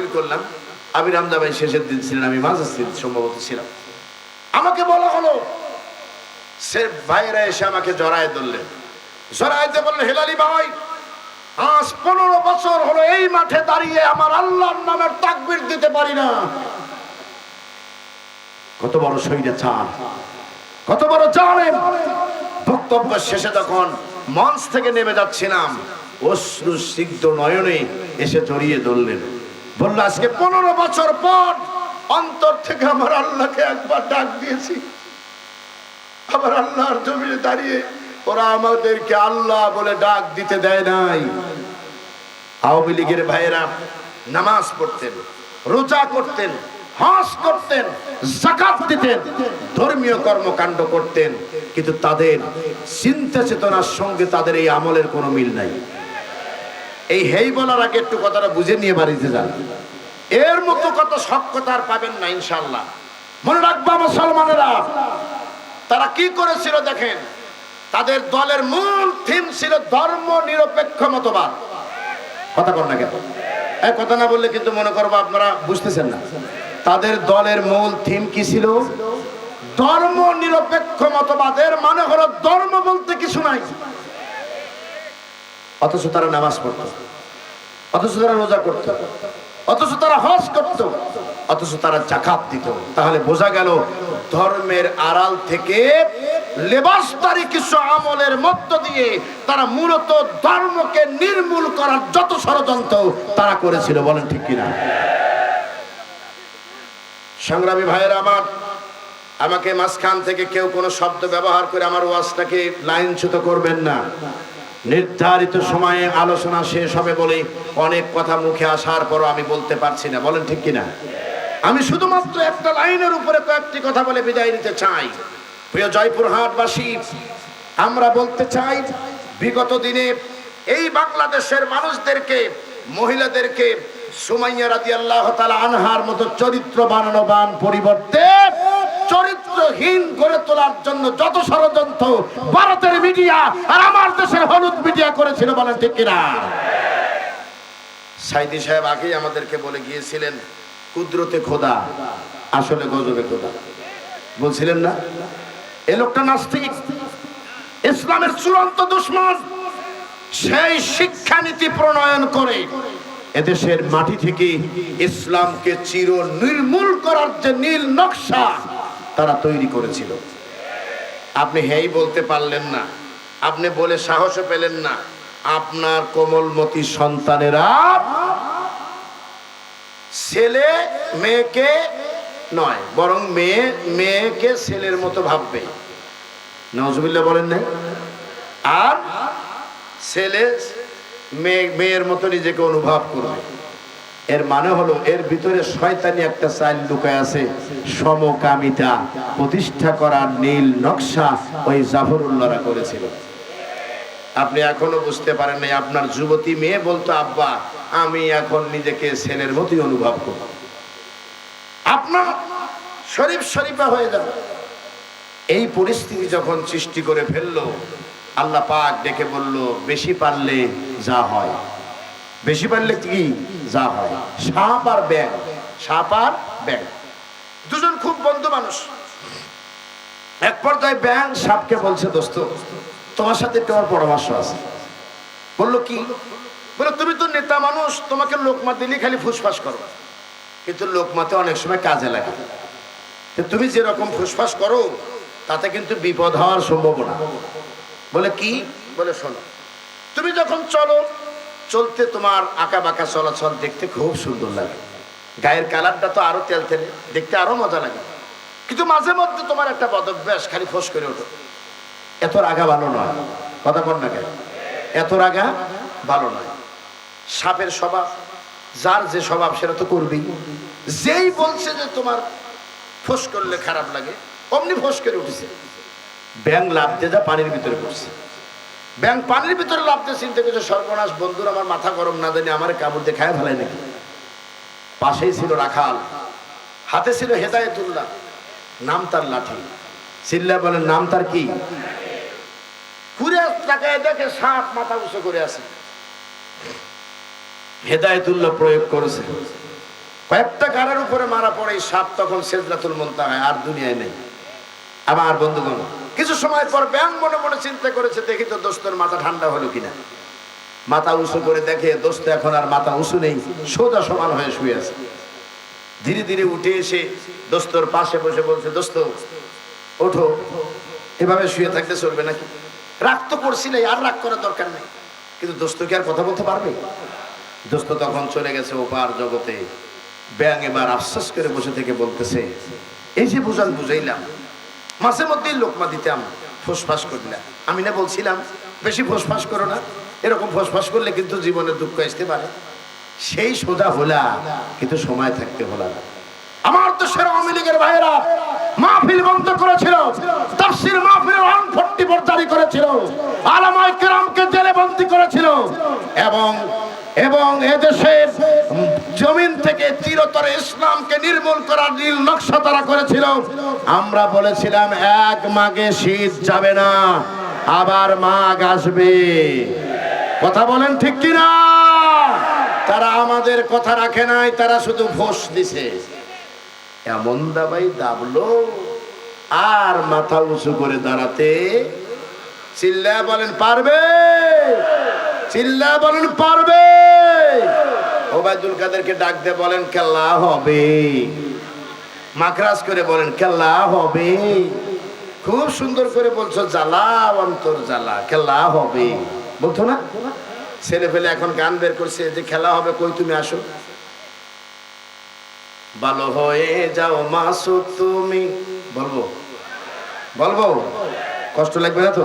তকবির করলাম। আমি রামদা ভাই শেষের দিন ছিলেন, আমি মাঝের দিন সম্ভবত ছিলাম। আমাকে বলা হলো, সে ভাইয়েরা এসে আমাকে জড়ায় ধরলেন। জড়াইতে বললেন, হেলালি ভাই, আজ পনেরো বছর হলো এই মাঠে দাঁড়িয়ে আমার আল্লাহর নামের তাকবির দিতে পারি না। কত বড় শরীরে চান কত বড় জানেন বক্তব্য শেষে যখন মঞ্চ থেকে নেমে যাচ্ছিলাম অশ্রু সিদ্ধ নয়নে এসে জড়িয়ে ধরলেন। বলল, আজকে পনেরো বছর পর অন্তর থেকে আমার আল্লাহকে একবার ডাক দিয়েছি। আমার আল্লাহর জমিনে দাঁড়িয়ে ওরা আমাদেরকে আল্লাহ বলে ডাক দিতে দেয় নাই। আওয়ামী লীগের ভাইয়েরা নামাজ পড়তেন, রোজা করতেন হাস করতেন জাকাত দিতেন, ধর্মীয় কর্মকাণ্ড করতেন, কিন্তু তাদের চিন্তা চেতনার সঙ্গে তাদের এই আমলের কোনো মিল নাই। এই হেই বলার আগে একটু কথাটা বুঝে নিয়ে বাড়িতে যান। এর মতো কত সক্ষতা আর পাবেন না ইনশাল্লাহ মনে রাখবা মুসলমানেরা, তারা কি করেছিল দেখেন? তাদের দলের মূল থিম ছিল ধর্ম নিরপেক্ষ মতবাদ। কথা কর না কেন? এই কথা না বললে কিন্তু মনে করব আপনারা বুঝতেছেন না। তাদের দলের মূল থিম কি ছিল? ধর্ম নিরপেক্ষ মতবাদের মানে হলো ধর্ম বলতে কিছু নাই। অথচ তারা নামাজ পড়তো। অথচ তারা রোজা করত। অথচ তারা হজ করত। অথচ তারা জাকাত দিত। তাহলে বোঝা গেল ধর্মের আড়াল থেকে লেবাসদারি কিছু আমলের মধ্য দিয়ে তারা মূলত ধর্মকে নির্মূল করার যত ষড়যন্ত্র তারা করেছিল, বলেন ঠিক কিনা? সংগ্রামী ভাইয়ের আমার, আমাকে মাঝখান থেকে কেউ কোনো শব্দ ব্যবহার করে আমার ওয়াজটাকে লাইনচ্যুত করবেন না। নির্ধারিত সময়ে আলোচনা শেষ হবে বলে অনেক কথা মুখে আসার পরও আমি বলতে পারছি না। বলেন ঠিক কিনা? আমি শুধুমাত্র একটা লাইনের উপরে কয়েকটি কথা বলে বিদায় নিতে চাই। প্রিয় জয়পুরহাটবাসী আমরা বলতে চাই, বিগত দিনে এই বাংলাদেশের মানুষদেরকে, মহিলাদেরকে সুমাইয়া রাজি আল্লাহ আনহার মতো চরিত্র বানানো বান পরিবর্তে চরিত্রহীন করে তোলার জন্য যত ষড়যন্ত্র ভারতের মিডিয়া আর আমার দেশের হলুদ মিডিয়া করেছিল বলেন ঠিক কিনা? সাইদি সাহেব আগেই আমাদেরকে বলে গিয়েছিলেন, কুদরতে খোদা, আসলে গজবে খোদা। বলছিলেন না? এ লোকটা নাস্তিক। ইসলামের চূড়ান্ত দুশ্মন, সেই শিক্ষানীতি প্রণয়ন করে এদেশের মাটি থেকে ইসলামকে চির নির্মূল করার যে নীল নকশা তারা তৈরি করেছিল। আপনি হেই বলতে পারলেন না। আপনি বলে সাহসও পেলেন না। আপনার কোমলমতি সন্তানেরা ছেলে, মেয়েকে নয়, বরং মেয়ে, মেয়েকে ছেলের মতো ভাববে। নজবিল্লা বলেন নাই? আর ছেলে, মেয়ে, মেয়ের মতো নিজেকে অনুভব করবে। এর মানে হলো, এর ভিতরে শয়তানি একটা চাইল লুকায় আছে, সমকামিতা। প্রতিষ্ঠা করার নীল নকশা ওই জাফরুল্লাহরা করেছিল। আপনি এখনও বুঝতে পারেন নাই, আপনার যুবতী মেয়ে বলতো, আব্বা, আমি এখন নিজেকে ছেলের মতোই অনুভব করব। আপনার শরীফ শরীফা হয়ে যাবে। এই পরিস্থিতি যখন সৃষ্টি করে ফেলল, আল্লাহ পাক ডেকে বলল, বেশি পারলে যা হয়। বেশি পারলে কি? যা হয় সাপ আর ব্যাং সাপ আর ব্যাং দুজন খুব বন্ধু মানুষ। এক পর্যায়ে ব্যাং সাপকে বলছে, দোস্ত, তোমার সাথে আমার পরামর্শ আছে। বলল, কি? বলে তুমি তো নেতা মানুষ, তোমাকে লোকমা দিলে খালি ফুসফাস করো। কিন্তু লোকমাতে অনেক সময় কাজে লাগে। তো তুমি যেরকম ফুসফাস করো, তাতে কিন্তু বিপদ হওয়ার সম্ভাবনা। বলে, কি? বলে, শোনো, তুমি যখন চলো চলতে তোমার আঁকা বাঁকা চলাচল দেখতে খুব সুন্দর লাগে। গায়ের কালারটা তো আরও তেল তেলে দেখতে আরও মজা লাগে। কিন্তু মাঝে মধ্যে তোমার একটা বদভ্যাস খালি ফোস করে ওঠো। এত রাগা ভালো নয়। কথা বল না এত রাগা ভালো নয়। সাপের স্বভাব, যার যে স্বভাব সেটা তো করবেই। যেই বলছে যে তোমার ফোস করলে খারাপ লাগে, অমনি ফোস করে উঠেছে। ব্যাং লাভ দিয়ে যা পানির ভিতরে পড়ছে। ব্যাং পানির ভিতরে লাভ দিয়ে চিন্তা করছে, সর্বনাশ, বন্ধুর আমার মাথা গরম না জানি, আমার কাপড় দিয়ে খায় ফেলায় নাকি? পাশেই ছিল রাখাল, হাতে ছিল হেদায়তুল্লাহ, নাম তার লাঠি। চিল্লা বলেন নাম তার কি? ঘুরে দেখে সাপ মাথা উঁচু করে আছে। হেদায়তুল্লাহ প্রয়োগ করেছে। কয়েকটা গাড়ার উপরে মারা পড়ে সাপ তখন সেজরাতুল মুনতাহায় আর দুনিয়ায় নেই। আমার বন্ধুগণ সময় পর ব্যায়াম মনে মনে চিন্তা করেছে, দেখি তো দোস্তর মাথা ঠান্ডা হলো কিনা? মাথা উঁচু করে দেখে, দোস্ত, এখন আর মাথা উঁচু নেই, সোজা সমান হয়ে শুয়ে আছে। ধীরে ধীরে উঠে এসে দোস্তর পাশে বসে বলছে, দোস্ত, ওঠো, এভাবে শুয়ে থাকতে চলবে নাকি? রাগ তো করছিলে আর রাগ করার দরকার নেই। কিন্তু দোস্ত কি আর কথা বলতে পারবে? দোস্ত তখন চলে গেছে ওপার জগতে। ব্যাং এবার আফসোস করে বসে থেকে বলতেছে, এই যে বুঝান, বুঝাইলাম। মাঝে মধ্যেই লোকমা দিতাম ফোসফাস না। আমি না বলছিলাম, বেশি ফোসফাস করো না। এরকম ফোসফাস করলে কিন্তু জীবনে দুঃখ আসতে পারে। সেই সোজা হলা, কিন্তু সময় থাকতে হলা না। আমার তো সেরা আওয়ামী লীগের ভাইয়েরা মাহফিল বন্ধ করেছিল, তাফসির মাহফিলের অন ফোর্টি জারি করেছিল আলামাই কেরামকে জেলে বন্দী করেছিল, এবং এবং এদেশের জমিন থেকে চিরতরে ইসলামকে নির্মূল করার নীল নকশা তারা করেছিল। আমরা বলেছিলাম, এক মাগে শীত যাবে না, আবার মাঘ আসবে। কথা বলেন ঠিক কিনা? তারা আমাদের কথা রাখে নাই, তারা শুধু ফোস দিছে। এমন দাবাই দাবলো, আর মাথা উঁচু করে দাঁড়াতে চিল্লা বলেন, পারবে? চিল্লা বলেন, পারবে? ওবায়দুল কাদেরকে ডাক দিয়ে বলেন খেলা হবে। মাকরাজ করে বলেন খেলা হবে। খুব সুন্দর করে বলছো জ্বালা অন্তর জ্বালা খেলা হবে। বলতো না? ছেলে ফেলে এখন গান বের করছে যে খেলা হবে, কই তুমি আসো? ভালো হয়ে যাও মাসুদ তুমি। বলব। বলব? কষ্ট লাগবে না তো?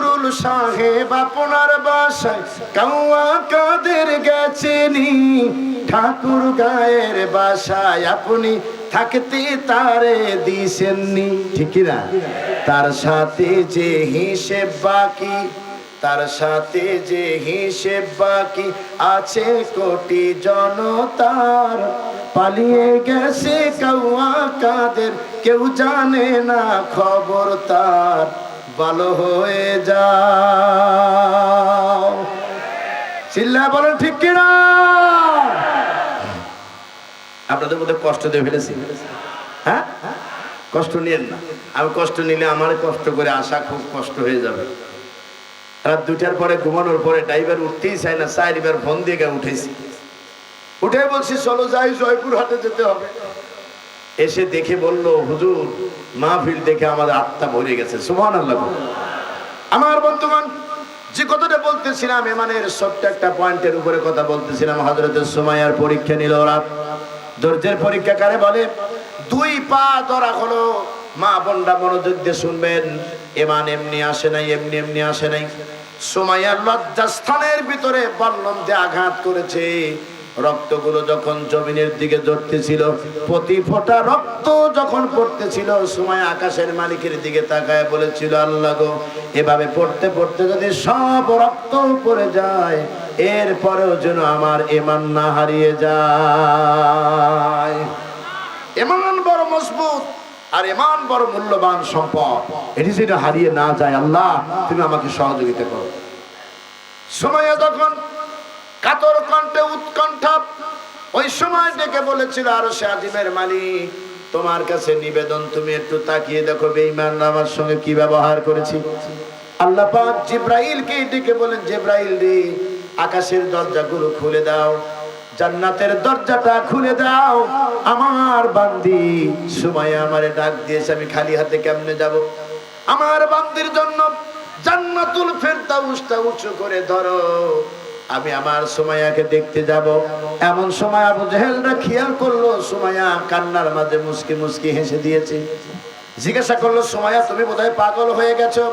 সাহেব আপনার বাসায় কাউয়া কাদের গেছেনি? ঠাকুর গায়ের বাসায় আপনি থাকতে তারে দিছেননি ঠিক না? তার সাথে যে হিসেব বাকি, তার সাথে যে হিসেব বাকি আছে কোটি জনতার। পালিয়ে গেছে কাউয়া কাদের, কেউ জানে না খবর তার। ভালো হয়ে যাও। চিল্লা বলেন, ঠিক কিনা? আপনাদের মধ্যে কষ্ট দিয়ে ফেলেছি। হ্যাঁ? কষ্ট নিয়েন না। আমি কষ্ট নিলে আমার কষ্ট করে আসা খুব কষ্ট হয়ে যাবে। রাত দুটার পরে ঘুমানোর পরে ড্রাইভার উঠতেই চায় না চারবার ফোন দিয়ে উঠেছি। উঠে বলছি, চলো যাই জয়পুর হাটে যেতে হবে। এসে দেখে বলল, হুজুর, মাহফিল দেখে আমাদের আত্মা ভরে গেছে। সুমান আল্লাহ আমার বর্তমান যে কথাটা বলতেছিলাম, এমানের ছোট্ট একটা পয়েন্টের উপরে কথা বলতেছিলাম। হজরতের সময়ার পরীক্ষা নিল ওরা। ধৈর্যের পরীক্ষা কারে বলে? দুই পা ধরা হলো। মা বোনরা মনোযোগ দিয়ে শুনবেন। এমান এমনি আসে নাই, এমনি এমনি আসে নাই। সময়ার লজ্জাস্থানের ভিতরে বল্লম দিয়ে আঘাত করেছে। রক্তগুলো যখন জমিনের দিকে ঝরতেছিল প্রতি ফোঁটা রক্ত যখন পড়তেছিল, সময় আকাশের মালিকের দিকে তাকায় বলেছিল, আল্লাহ গো, এভাবে পড়তে পড়তে যদি সব রক্ত পড়ে যায়, এরপরেও যেন আমার এমান না হারিয়ে যায়। এমান বড় মজবুত আর এমান বড় মূল্যবান সম্পদ। এটি যেটা হারিয়ে না যায়, আল্লাহ, তুমি আমাকে সহযোগিতা করো। সময় যখন কাতর কণ্ঠে উৎকণ্ঠা। ওই সময় ডেকে বলেছিল, আরও সে আজিমের মালিক, তোমার কাছে নিবেদন, তুমি একটু তাকিয়ে দেখো, বেঈমান আমার সঙ্গে কি ব্যবহার করেছি। আল্লাহ পাক জিব্রাইলকে ডেকে বলেন, জিব্রাইল রে, আকাশের দরজাগুলো খুলে দাও, জান্নাতের দরজাটা খুলে দাও, আমার বান্দি, সময় আমারে ডাক দিয়েছে, আমি খালি হাতে কেমনে যাব? আমার বান্দির জন্য জান্নাতুল ফেরদাউসটা উঁচু করে ধরো। আমি আমার সুমাইয়াকে দেখতে যাব। এমন সময় আবু জেহেলরা খেয়াল করল, সুমাইয়া কান্নার মাঝে মুসকি মুসকি হেসে দিয়েছে। জিজ্ঞাসা করল, সুমাইয়া, তুমি বোধহয় পাগল হয়ে গেছো?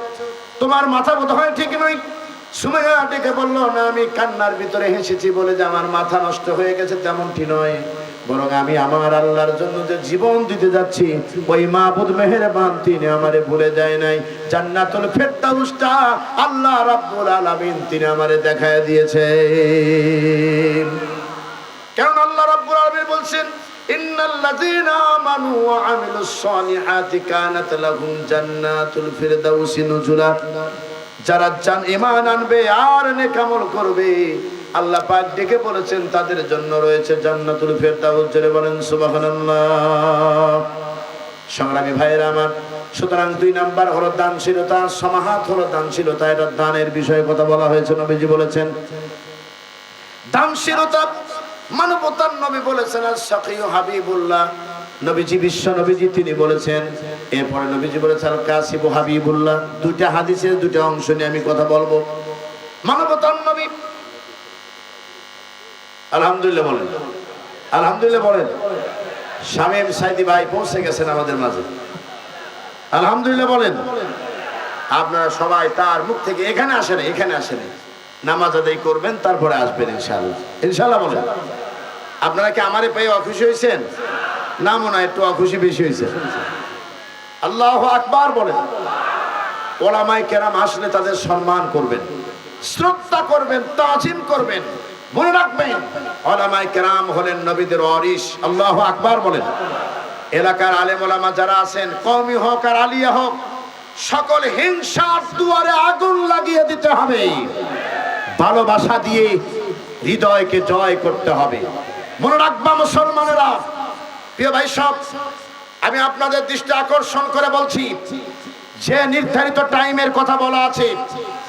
তোমার মাথা বোধহয় ঠিক নয়। সুমাইয়া ডেকে বলল, না, আমি কান্নার ভিতরে হেসেছি বলে যে আমার মাথা নষ্ট হয়ে গেছে তেমনটি নয়। বরং আমি আমার আল্লাহর জন্য যে জীবন দিতে যাচ্ছি, ওই মাহবুদ মেহেরবান তিনি আমারে ভুলে যায় নাই। জান্নাতুল ফেরদাউসটা আল্লাহ রাব্বুল আলামিন তিনি আমারে দেখায় দিয়েছে। বলছেন, ইন্নাল্লাযীনা আমানু ওয়া আমিলুস সালিহাতি কানাত লাহুম জান্নাতুল ফিরদাউসি নুজুলা। যারা জান, ঈমান আনবে আর নেকামল করবে আল্লাহ পাক ডেকে বলেছেন, তাদের জন্য রয়েছে জান্নাতুল ফিরদাউস। জোরে বলেন, সুবহানাল্লাহ। সংগ্রামী ভাইয়েরা আমার, সুতরাং দুই নাম্বার হলো দানশীলতা সমাহাত হলো দানশীলতা। এটা দানের বিষয়ে কথা বলা হয়েছে, নবীজি বলেছেন। দানশীলতা মানবতার নবী বলেছেন, আর সাকিউ হাবিবুল্লাহ, নবীজি বিশ্ব নবীজি তিনি বলেছেন। এরপরে নবীজি বলেছেন কাসিব হাবিবুল্লাহ। দুইটা হাদিসের দুইটা অংশ নিয়ে আমি কথা বলব। মানবতার নবী আলহামদুলিল্লাহ বলেন। আলহামদুলিল্লাহ বলেন। শামীম সাইদি ভাই পৌঁছে গেছেন আমাদের মাঝে। আলহামদুলিল্লাহ বলেন। আপনারা সবাই তার মুখ থেকে এখানে আসেন এখানে আসেন। নামাজ আদায় করবেন, তারপরে আসবেন ইনশাআল্লাহ। ইনশাআল্লাহ বলেন। আপনারা কি আমারে পেয়ে অখুশি হয়েছেন? না মনে হয়, একটু অখুশি বেশি হয়েছে। আল্লাহ আকবার বলেন। ওলামাই কেরাম আসলে তাদের সম্মান করবেন। শ্রদ্ধা করবেন, তাজিম করবেন। মনে রাখবেন ওলামাই কেরাম হলেন নবীদের অরিস আল্লাহ আকবার বলেন। এলাকার আলেম ওলামা যারা আছেন, কওমি হোক আর আলিয়া হোক, সকল হিংসার দুয়ারে আগুন লাগিয়ে দিতে হবে। ভালোবাসা দিয়ে হৃদয়কে জয় করতে হবে। মনে রাখবা মুসলমানেরা, প্রিয় ভাই সব, আমি আপনাদের দৃষ্টি আকর্ষণ করে বলছি, যে নির্ধারিত টাইমের কথা বলা আছে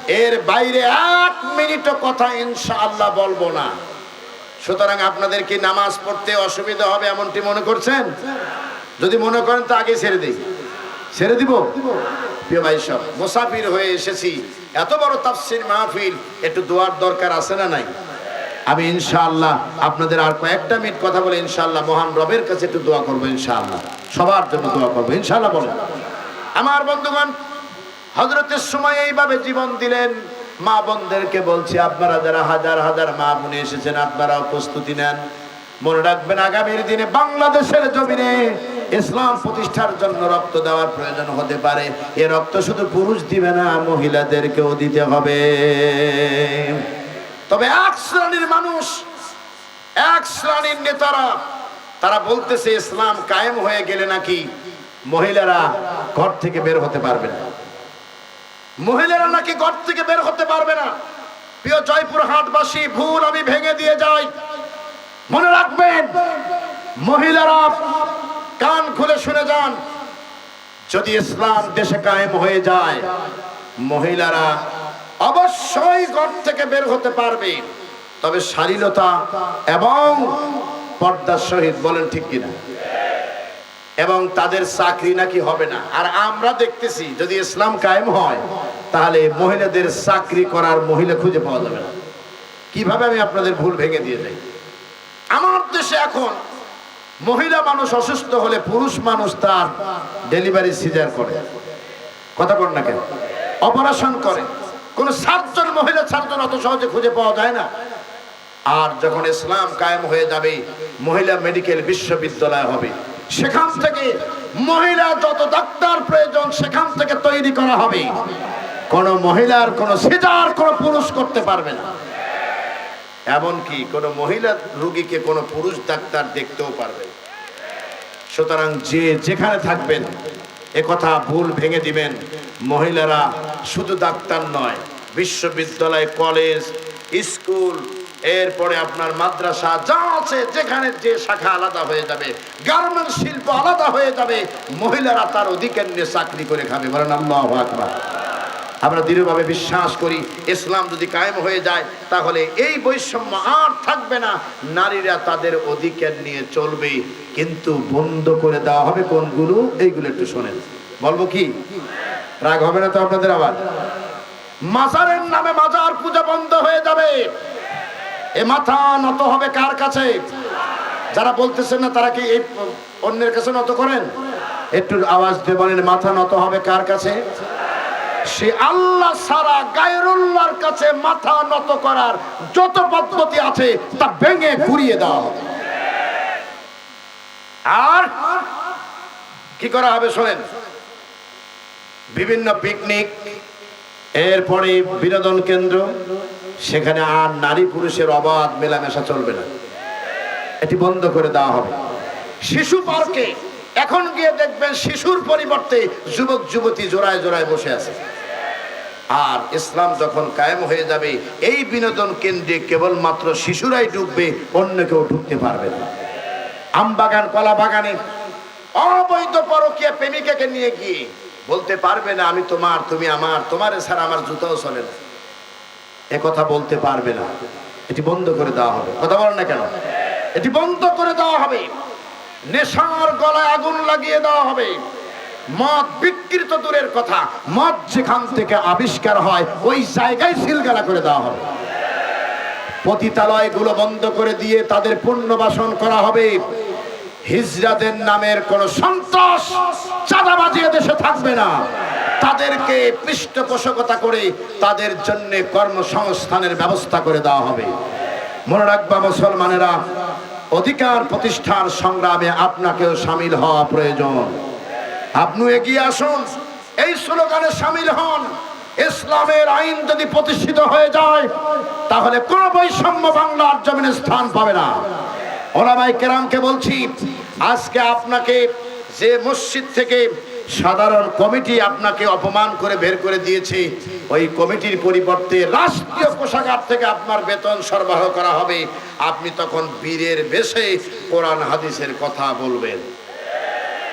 এর বাইরে এক মিনিটও কথা ইনশাআল্লাহ বলব না। সুতরাং আপনাদের কি নামাজ পড়তে অসুবিধা হবে এমনটি মনে করছেন? যদি মনে করেন তো আগে ছেড়ে দিই। ছেড়ে দিব? প্রিয় ভাই সব, মুসাফির হয়ে এসেছি। এত বড় তাফসির মাহফিল, একটু দোয়ার দরকার আছে না নাই? আমি ইনশাআল্লাহ আপনাদের আর কয়েকটা মিনিট কথা বলে ইনশাআল্লাহ মহান রবের কাছে একটু দোয়া করব ইনশাআল্লাহ। সবার জন্য দোয়া করব, ইনশাআল্লাহ বলেন। আমার বন্ধুগণ হজরতের সময় এইভাবে জীবন দিলেন। মা বোনদেরকে বলছি, আপনারা যারা হাজার হাজার মা বোনে এসেছেন, আপনারাও প্রস্তুতি নেন। মনে রাখবেন আগামীর দিনে বাংলাদেশের জমিনে ইসলাম প্রতিষ্ঠার জন্য রক্ত দেওয়ার প্রয়োজন হতে পারে। এ রক্ত শুধু পুরুষ দিবে না, মহিলাদেরকেও দিতে হবে। তবে এক শ্রেণির মানুষ, এক শ্রেণির নেতারা, তারা বলতেছে, ইসলাম কায়েম হয়ে গেলে নাকি মহিলারা ঘর থেকে বের হতে পারবে না? মহিলারা নাকি ঘর থেকে বের হতে পারবে না। প্রিয় জয়পুর হাটবাসী, ভুল আমি ভেঙে দিয়ে যাই। মনে রাখবেন, মহিলারা কান খুলে শুনে যান। যদি ইসলাম দেশে কায়েম হয়ে যায়, মহিলারা অবশ্যই ঘর থেকে বের হতে পারবে। তবে শালীনতা এবং পর্দার সহিত বলেন ঠিক কিনা? এবং তাদের চাকরি নাকি হবে না। আর আমরা দেখতেছি, যদি ইসলাম কায়েম হয় তাহলে মহিলাদের চাকরি করার মহিলা খুঁজে পাওয়া যাবে না। কীভাবে আমি আপনাদের ভুল ভেঙে দিয়ে যাই? আমার দেশে এখন মহিলা মানুষ অসুস্থ হলে পুরুষ মানুষ তার ডেলিভারি সিজার করে। কথা বল না কেন? অপারেশন করে। কোন সাতজন মহিলা, সাতজন অত সহজে খুঁজে পাওয়া যায় না। আর যখন ইসলাম কায়েম হয়ে যাবে, মহিলা মেডিকেল বিশ্ববিদ্যালয় হবে। সেখান থেকে মহিলা যত ডাক্তার প্রয়োজন, সেখান থেকে তৈরি করা হবে। কোন মহিলার, কোন সিজার কোন পুরুষ করতে পারবে না। এমনকি কোন মহিলা রুগীকে কোন পুরুষ ডাক্তার দেখতেও পারবে সুতরাং যে যেখানে থাকবেন, এ কথা ভুল ভেঙে দিবেন। মহিলারা শুধু ডাক্তার নয়, বিশ্ববিদ্যালয়, কলেজ, স্কুল, এরপরে আপনার মাদ্রাসা, যা আছে, যেখানে যে শাখা আলাদা হয়ে যাবে গার্মেন্টস শিল্প আলাদা হয়ে যাবে, মহিলারা তার অধিকার নিয়ে চাকরি করে খাবে। বলেন আল্লাহ আকবার। আমরা দৃঢ়ভাবে বিশ্বাস করি, ইসলাম যদি কায়েম হয়ে যায়, তাহলে এই বৈষম্য আর থাকবে না। নারীরা তাদের অধিকার নিয়ে চলবে, কিন্তু বন্ধ করে দেওয়া হবে কোনগুলো? এইগুলো একটু শোনেন। বলব কি? রাগ হবে না তো আপনাদের আবার? মাজারের নামে মাজার পূজা বন্ধ হয়ে যাবে। এ মাথা নত হবে কার কাছে? যারা বলতেছেন না, তারা কি এই অন্যের কাছে নত করেন? একটু আওয়াজ দিয়ে বলেন, মাথা নত হবে কার কাছে? সে আল্লাহ সারা গায়রুল্লাহর কাছে মাথা নত করার যত পদ্ধতি আছে, তা ভেঙে ঘুরিয়ে দেওয়া হবে। আর কি করা হবে শোনেন? বিভিন্ন পিকনিক, এরপরে বিনোদন কেন্দ্র, সেখানে আর নারী পুরুষের অবাধ মেলামেশা চলবে না। এটি বন্ধ করে দেওয়া হবে। শিশু পার্কে এখন গিয়ে দেখবেন শিশুর পরিবর্তে যুবক, যুবতী জোড়ায় জোড়ায় বসে আছে। আর ইসলাম যখন কায়েম হয়ে যাবে, এই বিনোদন কেন্দ্রে কেবলমাত্র শিশুরাই ঢুকবে, অন্য কেউ ঢুকতে পারবে না। আম বাগান কলা বাগানে অবৈধ পরকীয়া প্রেমিকাকে নিয়ে গিয়ে বলতে পারবে না, আমি তোমার, তুমি আমার, তোমার ছাড়া আমার জুতাও চলে না। কথা বলতে পারবে না। এটি বন্ধ করে দেওয়া হবে। কথা বলেন না কেন? এটি বন্ধ করে দেওয়া হবে। নেশার গলায় আগুন লাগিয়ে দেওয়া হবে। মদ বিকৃত দূরের কথা। মদ যেখান থেকে আবিষ্কার হয়, ওই জায়গায় সিলগালা করে দেওয়া হবে। পতিতালয়গুলো বন্ধ করে দিয়ে তাদের পুনর্বাসন করা হবে। হিজরাদের নামের কোন সন্ত্রাস চাঁদাবাজি দেশে থাকবে না। তাদেরকে পৃষ্ঠপোষকতা করে তাদের জন্য কর্মসংস্থানের ব্যবস্থা করে দেওয়া হবে। মনে রাখবা, মুসলমানেরা অধিকার প্রতিষ্ঠার সংগ্রামে আপনাকেও সামিল হওয়া প্রয়োজন। আপনি এগিয়ে আসুন। এই স্লোগানে সামিল হন। ইসলামের আইন যদি প্রতিষ্ঠিত হয়ে যায়, তাহলে কোন বৈষম্য বাংলার জমিনে স্থান পাবে না। ওলামাই কেরামকে বলছি, আজকে আপনাকে যে মসজিদ থেকে সাধারণ কমিটি আপনাকে অপমান করে বের করে দিয়েছে। ওই কমিটির পরিবর্তে রাষ্ট্রীয় কোষাগার থেকে আপনার বেতন সরবরাহ করা হবে। আপনি তখন বীরের বেশে কোরআন হাদিসের কথা বলবেন।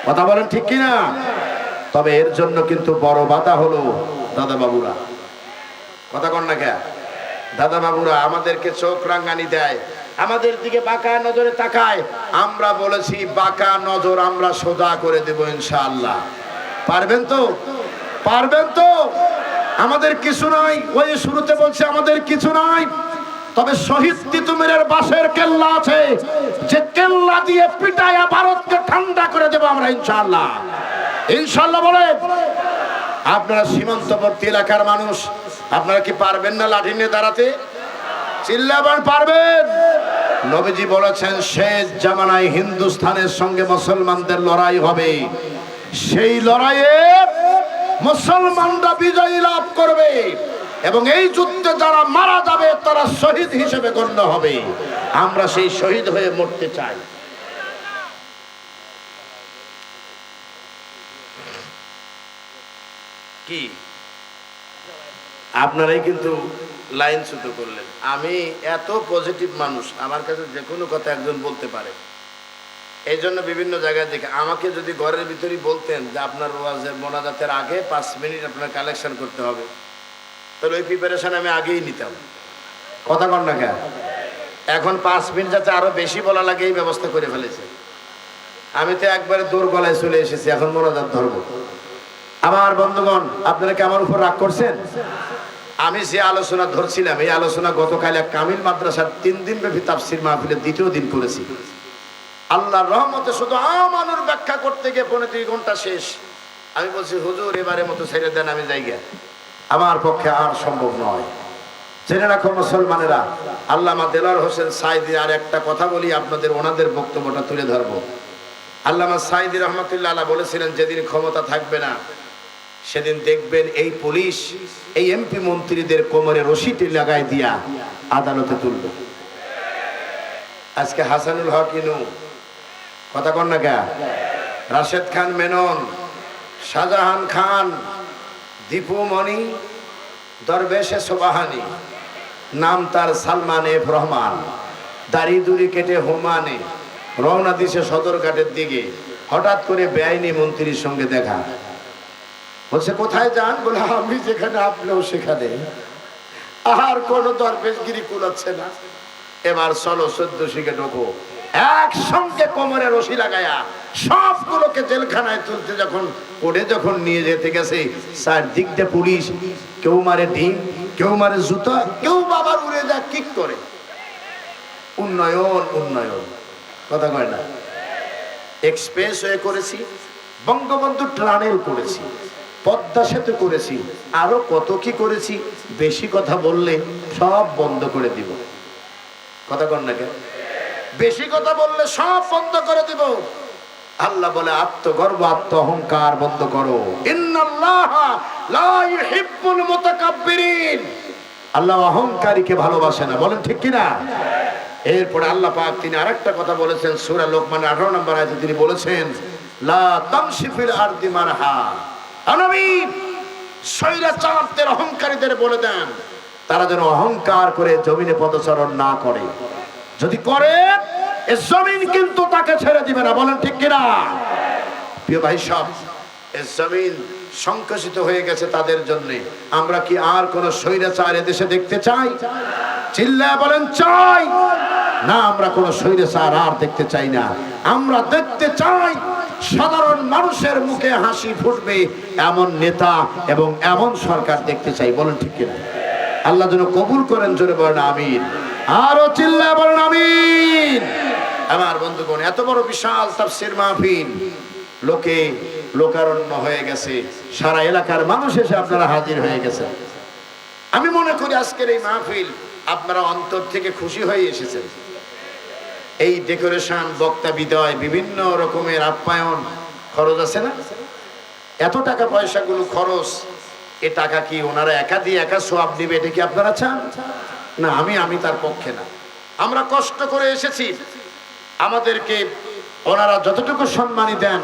কথা বলেন ঠিক কিনা? তবে এর জন্য কিন্তু বড় বাধা হলো দাদা বাবুরা কথা কন না কে দাদা বাবুরা আমাদেরকে চোখ রাঙ্গানি দেয়। আমাদের দিকে বাঁকা নজরে তাকায়। আমরা বলেছি, বাঁকা নজর আমরা সোজা করে দেব ইনশাআল্লাহ। পারবেন তো? পারবেন তো? আমাদের কিছু নাই। ওই শুরুতে বলছে, আমাদের কিছু নাই। তবে শহীদ তিতুমিরের বাসের কেল্লা আছে। যে কেল্লা দিয়ে পিটায়া ভারতকে ঠান্ডা করে দেবো আমরা, ইনশাআল্লাহ। ইনশাআল্লাহ বলে আপনারা সীমান্তবর্তী এলাকার মানুষ, আপনারা কি পারবেন না লাঠি নিয়ে দাঁড়াতে? চিল্লাবার পারবেন। নবীজি বলেছেন, শেষ জামানায় হিন্দুস্তানের সঙ্গে মুসলমানদের লড়াই হবে। সেই লড়াইয়ে মুসলমানরা বিজয়ী লাভ করবে এবং এই যুদ্ধে যারা মারা যাবে, তারা শহীদ হিসেবে গণ্য হবে। আমরা সেই শহীদ হয়ে মরতে চাই। কি? আপনারাই কিন্তু লাইন শুধু করলেন। আমি এত পজিটিভ মানুষ, আমার কাছে যে কোনো কথা একজন বলতে পারে। এই জন্য বিভিন্ন জায়গায় দেখে, আমাকে যদি ঘরের ভিতরেই বলতেন যে আপনার ওয়াজের মোনাজাতের আগে পাঁচ মিনিট আপনার কালেকশন করতে হবে, তাহলে ওই প্রিপারেশন আমি আগেই নিতাম। কথা কন না কেন? এখন পাঁচ মিনিট যাতে আরও বেশি বলা লাগে, এই ব্যবস্থা করে ফেলেছে। আমি তো একবারে দূর গলায় চলে এসেছি, এখন মোনাজাত ধরবো। আমার বন্ধুগণ, আপনারা কি আমার উপর রাগ করছেন? আমি যে আলোচনা ধরছিলাম, এই আলোচনা গতকাল এক কামিল মাদ্রাসার তিন দিন ব্যাপী তাফসির মাহফিলের দ্বিতীয় দিন করেছি। আল্লাহর রহমতে শুধু আমানুর ব্যাখ্যা করতে গিয়ে পনেরো দুই ঘণ্টা শেষ। আমি বলছি, হুজুর, এবারে মতো ছেড়ে দেন, আমি যাই গিয়া। আমার পক্ষে আর সম্ভব নয়। জেনে রাখো মুসলমানেরা, আল্লামা দেলার হোসেন সাইদি, আর একটা কথা বলি, আপনাদের ওনাদের বক্তব্যটা তুলে ধরবো। আল্লামা সাইদি রহমতুল্লাহ আল্লাহ বলেছিলেন, যেদিন ক্ষমতা থাকবে না, সেদিন দেখবেন এই পুলিশ, এই এমপি মন্ত্রীদের কোমরে রশিটি লাগাই দিয়া আদালতে তুলবে। আজকে হাসানুল হক ইনু কথা কন না কে? রাশেদ খান মেনন, শাহজাহান খান, দীপু মণি, দরবেশে সোবাহানি, নাম তার সালমান এফ রহমান। দাড়ি দুড়ি কেটে হোমানে রওনা দিছে সদরঘাটের দিকে। হঠাৎ করে বেআইনি মন্ত্রীর সঙ্গে দেখা। বলছে, কোথায় যান? বলে, আমি যেখানে, আপনিও সেখানে। আর কোন দরবেশগিরি কুলাচ্ছে না। এবার চলো চোদ্দ শিখে ঢোকো। একসঙ্গে কোমরে রশি লাগায়া সবগুলোকে জেলখানায় তুলতে যখন, কোর্টে যখন নিয়ে যেতে গেছে, চারদিক পুলিশ, কেউ মারে ডিম, কেউ মারে জুতা, কেউ বাবার উড়ে যা কিক করে। উন্নয়ন উন্নয়ন। কথা কয় না? এক্সপ্রেস হয়ে করেছি, বঙ্গবন্ধু ট্রানেল করেছি, পদ্মা সেতু করেছি, আরও কত কি করেছি, বেশি কথা বললে সব বন্ধ করে দিব। কথা কন না কেন? বেশি কথা বললে সব বন্ধ করে দিব। আল্লাহ বলে, আত্মগর্ব আত্ম অহংকার বন্ধ করো। আল্লাহ অহংকারীকে ভালোবাসে না। বলেন ঠিক কিনা? এরপরে আল্লাহ পাক তিনি আরেকটা কথা বলেছেন, সূরা লোকমান আঠারো নম্বর আছে তিনি বলেছেন অহংকারীদের বলে দেন, তারা যেন অহংকার করে জমিনে পদচারণ না করে। যদি করে, এ জমিন কিন্তু তাকে ছেড়ে দিবে না। বলেন ঠিক কিনা? প্রিয় ভাই সব, এ জমিন সংকুচিত হয়ে গেছে তাদের জন্য। আমরা কি আর কোন স্বৈরাচার দেশে দেখতে চাই? চিল্লা বলেন, চাই। না, আমরা কোন স্বৈরাচার আর দেখতে চাই না। আমরা দেখতে চাই সাধারণ মানুষের মুখে হাসি ফুটবে এমন নেতা এবং এমন সরকার দেখতে চাই। বলেন ঠিক কিনা? আল্লাহ যেন কবুল করেন, জোরে বলেন, আমিন। আরও চিল্লা বলেন আমিন। আমার বন্ধুগণ, এত বড় বিশাল তাফসির মাহফিল। লোকে লোকারণ্য হয়ে গেছে। সারা এলাকার মানুষ এসে আপনারা হাজির হয়ে গেছে। আমি মনে করি আজকের এই মাহফিল আপনারা অন্তর থেকে খুশি হয়ে এসেছেন। এই ডেকোরেশন, বক্তা বিদয়, বিভিন্ন রকমের আপ্যায়ন খরচ আছে না? এত টাকা পয়সাগুলো খরচ, এ টাকা কি ওনারা একা দিয়ে একা সোয়াব দিবে এটা কি আপনারা চান? না, আমি আমি তার পক্ষে না। আমরা কষ্ট করে এসেছি। আমাদেরকে ওনারা যতটুকু সম্মানই দেন,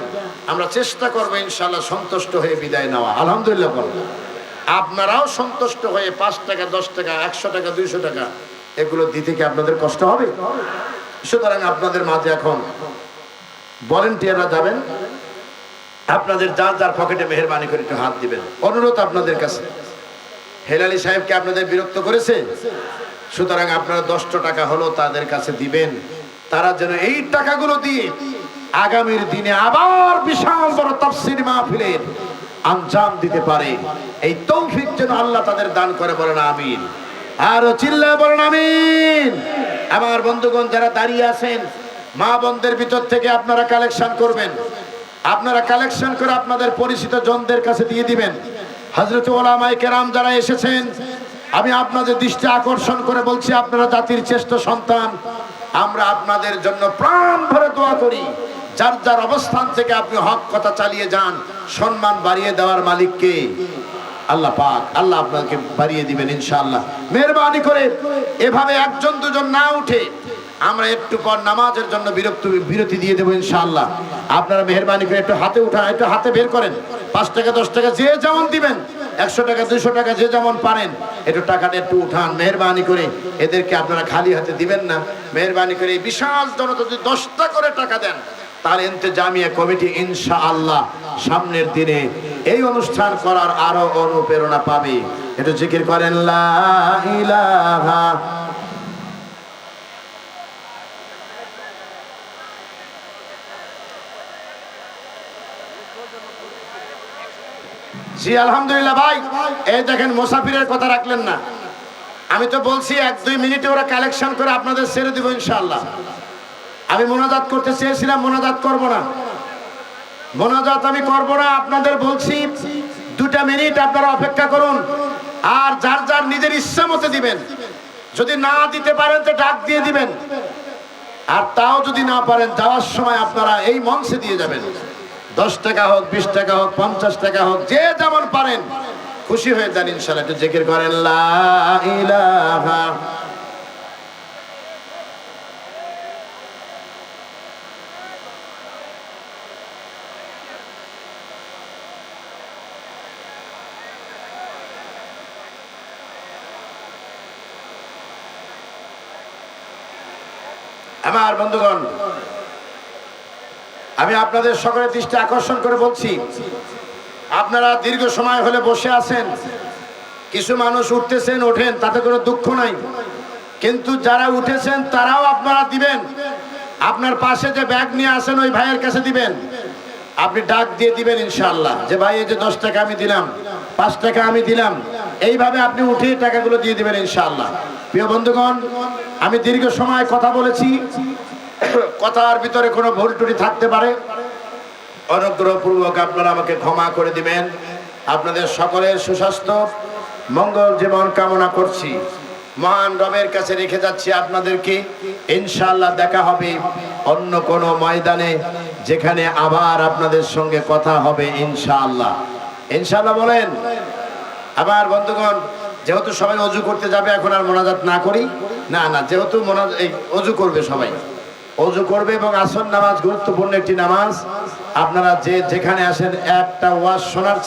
আমরা চেষ্টা করব ইনশাল্লাহ সন্তুষ্ট হয়ে বিদায় নেওয়া। আলহামদুলিল্লাহ বলব। আপনারাও সন্তুষ্ট হয়ে পাঁচ টাকা, দশ টাকা, একশো টাকা, দুইশো টাকা, এগুলো দিতে কি আপনাদের কষ্ট হবে? সুতরাং আপনাদের মাঝে এখন ভলেন্টিয়াররা যাবেন। আপনাদের যার যার পকেটে মেহরবানি করে একটু হাত দিবেন। অনুরোধ আপনাদের কাছে। হেলালি সাহেবকে আপনাদের বিরক্ত করেছে? সুতরাং আপনারা দশটা টাকা হলো তাদের কাছে দিবেন। তারা যেন এই টাকাগুলো দিয়ে আগামীর দিনে আবার বিশাল বড় তাফসির মাহফিলের আঞ্জাম দিতে পারে। এই তৌফিক যেন আল্লাহ তাদের দান করে বলেন আমিন। আরও চিল্লা বলেন আমিন। আমার বন্ধুগণ যারা দাঁড়িয়ে আছেন, মা বন্ধের ভিতর থেকে আপনারা কালেকশন করবেন। আপনারা কালেকশন করে আপনাদের পরিচিত জনদের কাছে দিয়ে দিবেন। হজরত ওলামাই কেরাম যারা এসেছেন, আমি আপনাদের দৃষ্টি আকর্ষণ করে বলছি, আপনারা জাতির শ্রেষ্ঠ সন্তান, আমরা আপনাদের জন্য প্রাণ ভরে দোয়া করি। যার যার অবস্থান থেকে আপনি হক কথা চালিয়ে যান, সম্মান বাড়িয়ে দেওয়ার মালিককে আল্লাহ পাক, আল্লাহ আপনাকে বাড়িয়ে দিবেন ইনশাআল্লাহ। মেহরবানি করে এভাবে একজন দুজন না উঠে আমরা একটু পর নামাজের জন্য বিরক্ত বিরতি দিয়ে দেবো ইনশাআল্লাহ। আপনারা মেহরবানি করে একটু হাতে উঠান একটু হাতে বের করেন। পাঁচ টাকা, দশ টাকা যে যেমন দিবেন, একশো টাকা, দুশো টাকা যে যেমন পারেন, একটু টাকাটা একটু উঠান, মেহরবানি করে এদেরকে আপনারা খালি হাতে দিবেন না। মেহরবানি করে এই বিশাল জনতা যদি দশটা করে টাকা দেন, তার জামিয়া কমিটি ইনশা আল্লাহ সামনের দিনে এই অনুষ্ঠান করার আরও অনুপ্রেরণা পাবে। এটা জিকির করেন, লা জি, আলহামদুলিল্লাহ ভাই। এই দেখেন, মুসাফিরের কথা রাখলেন না। আমি তো বলছি, এক, দুই মিনিটে ওরা কালেকশন করে আপনাদের ছেড়ে দিব ইনশাআল্লাহ। আমি মোনাজাত করতে চেয়েছিলাম, মোনাজাত করব না। মোনাজাত আমি করব না, আপনাদের বলছি, দুটা মিনিট আপনারা অপেক্ষা করুন। আর যার যার নিজের ইচ্ছা মতো দিবেন। যদি না দিতে পারেন তো ডাক দিয়ে দিবেন। আর তাও যদি না পারেন, যাওয়ার সময় আপনারা এই মঞ্চে দিয়ে যাবেন। দশ টাকা হোক, বিশ টাকা হোক, পঞ্চাশ টাকা হোক, যে যেমন পারেন। খুশি হয়ে যান ইনশাল্লাহ, একটু জেকের করেন, লা আমার বন্ধুগণ আমি আপনাদের সকলের দৃষ্টি আকর্ষণ করে বলছি, আপনারা দীর্ঘ সময় হলে বসে আছেন, কিছু মানুষ উঠতেছেন, ওঠেন, তাতে কোনো দুঃখ নাই। কিন্তু যারা উঠেছেন, তারাও আপনারা দিবেন। আপনার পাশে যে ব্যাগ নিয়ে আসেন, ওই ভাইয়ের কাছে দিবেন। আপনি ডাক দিয়ে দিবেন ইনশাল্লাহ যে, ভাই, এই যে দশ টাকা আমি দিলাম, পাঁচ টাকা আমি দিলাম। এইভাবে আপনি উঠে টাকাগুলো দিয়ে দিবেন ইনশাল্লাহ প্রিয় বন্ধুগণ, আমি দীর্ঘ সময় কথা বলেছি। কথার ভিতরে কোনো ভুল টুটি থাকতে পারে। অনুগ্রহপূর্বক আপনারা আমাকে ক্ষমা করে দিবেন। আপনাদের সকলের সুস্বাস্থ্য, মঙ্গল জীবন কামনা করছি। মহান রবের কাছে রেখে যাচ্ছি আপনাদেরকে। ইনশাল্লাহ দেখা হবে অন্য কোনো ময়দানে যেখানে আবার আপনাদের সঙ্গে কথা হবে ইনশাআল্লাহ। ইনশাআল্লাহ বলেন, আবার বন্ধুগণ, যেহেতু সবাই অজু করতে যাবে, এখন আর মোনাজাত না করি। না না, যেহেতু মোনা এই, অজু করবে সবাই। অজু করবে এবং আসন নামাজ, গুরুত্বপূর্ণ একটি নামাজ। আপনারা যে যেখানে আসেন, একটা ওয়াজ শোনার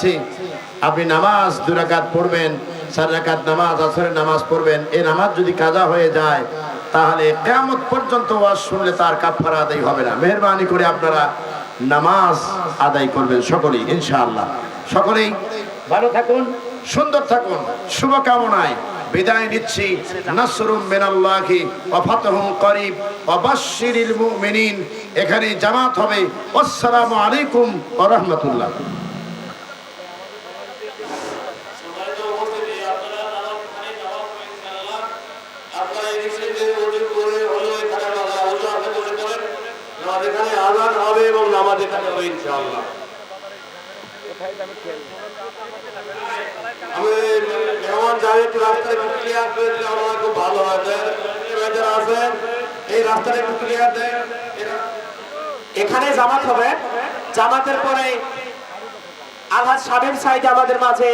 আপনি নামাজ দু রাকাত পড়বেন, চার রাকাত নামাজ, আসরের নামাজ পড়বেন। এই নামাজ যদি কাজা হয়ে যায়, তাহলে কেমন পর্যন্ত ওয়াজ শুনলে তার কাফারা আদায় হবে না। মেহরবানি করে আপনারা নামাজ আদায় করবেন সকলেই, ইনশাআল্লাহ। সকলেই ভালো থাকুন, সুন্দর থাকুন, শুভকামনায়। বিদায় নিচ্ছি। নাসরুম মিনাল্লাহি ওয়া ফাতহুম করিব। ওয়া বাশশিরিল মুমিনিন। এখানে জামাত হবে। আসসালামু আলাইকুম ওয়া রাহমাতুল্লাহ। হলেও এখানে ইনশাআল্লাহ। আমি খুব ভালো এই এখানে জামাত হবে। জামাতের পরে আলহাজ সাবিম সাইদ আমাদের মাঝে